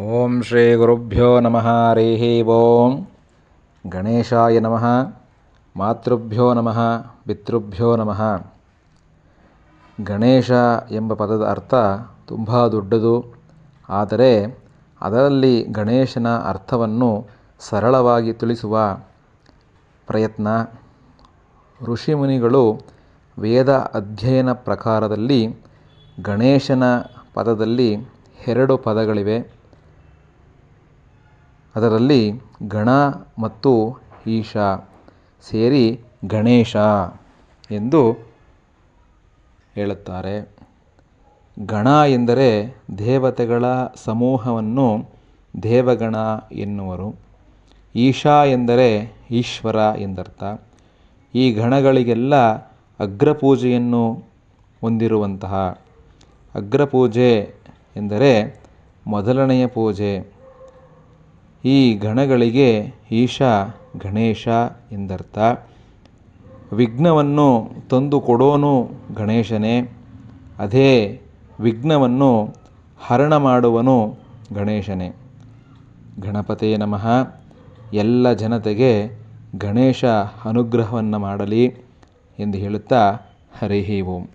ಓಂ ಶ್ರೀ ಗುರುಭ್ಯೋ ನಮಃ ರೇಹಿ ಓಂ. ಗಣೇಶಾಯ ನಮಃ, ಮಾತೃಭ್ಯೋ ನಮಃ, ಪಿತೃಭ್ಯೋ ನಮಃ. ಗಣೇಶ ಎಂಬ ಪದದ ಅರ್ಥ ತುಂಬ ದೊಡ್ಡದು. ಆದರೆ ಅದರಲ್ಲಿ ಗಣೇಶನ ಅರ್ಥವನ್ನು ಸರಳವಾಗಿ ತಿಳಿಸುವ ಪ್ರಯತ್ನ. ಋಷಿಮುನಿಗಳು ವೇದ ಅಧ್ಯಯನ ಪ್ರಕಾರದಲ್ಲಿ ಗಣೇಶನ ಪದದಲ್ಲಿ ಎರಡು ಪದಗಳಿವೆ. ಅದರಲ್ಲಿ ಗಣ ಮತ್ತು ಈಶ ಸೇರಿ ಗಣೇಶ ಎಂದು ಹೇಳುತ್ತಾರೆ. ಗಣ ಎಂದರೆ ದೇವತೆಗಳ ಸಮೂಹವನ್ನು ದೇವಗಣ ಎನ್ನುವರು. ಈಶ ಎಂದರೆ ಈಶ್ವರ ಎಂದರ್ಥ. ಈ ಗಣಗಳಿಗೆಲ್ಲ ಅಗ್ರಪೂಜೆಯನ್ನು ಹೊಂದಿರುವಂತಹ. ಅಗ್ರಪೂಜೆ ಎಂದರೆ ಮೊದಲನೆಯ ಪೂಜೆ. ಈ ಗಣಗಳಿಗೆ ಈಶ ಗಣೇಶ ಎಂದರ್ಥ. ವಿಘ್ನವನ್ನು ತಂದು ಕೊಡೋನು ಗಣೇಶನೇ, ಅದೇ ವಿಘ್ನವನ್ನು ಹರಣ ಮಾಡುವನು ಗಣೇಶನೇ. ಗಣಪತೇ ನಮಃ. ಎಲ್ಲ ಜನತೆಗೆ ಗಣೇಶ ಅನುಗ್ರಹವನ್ನು ಮಾಡಲಿ ಎಂದು ಹೇಳುತ್ತಾ ಹರಿಹಿ ಓಂ.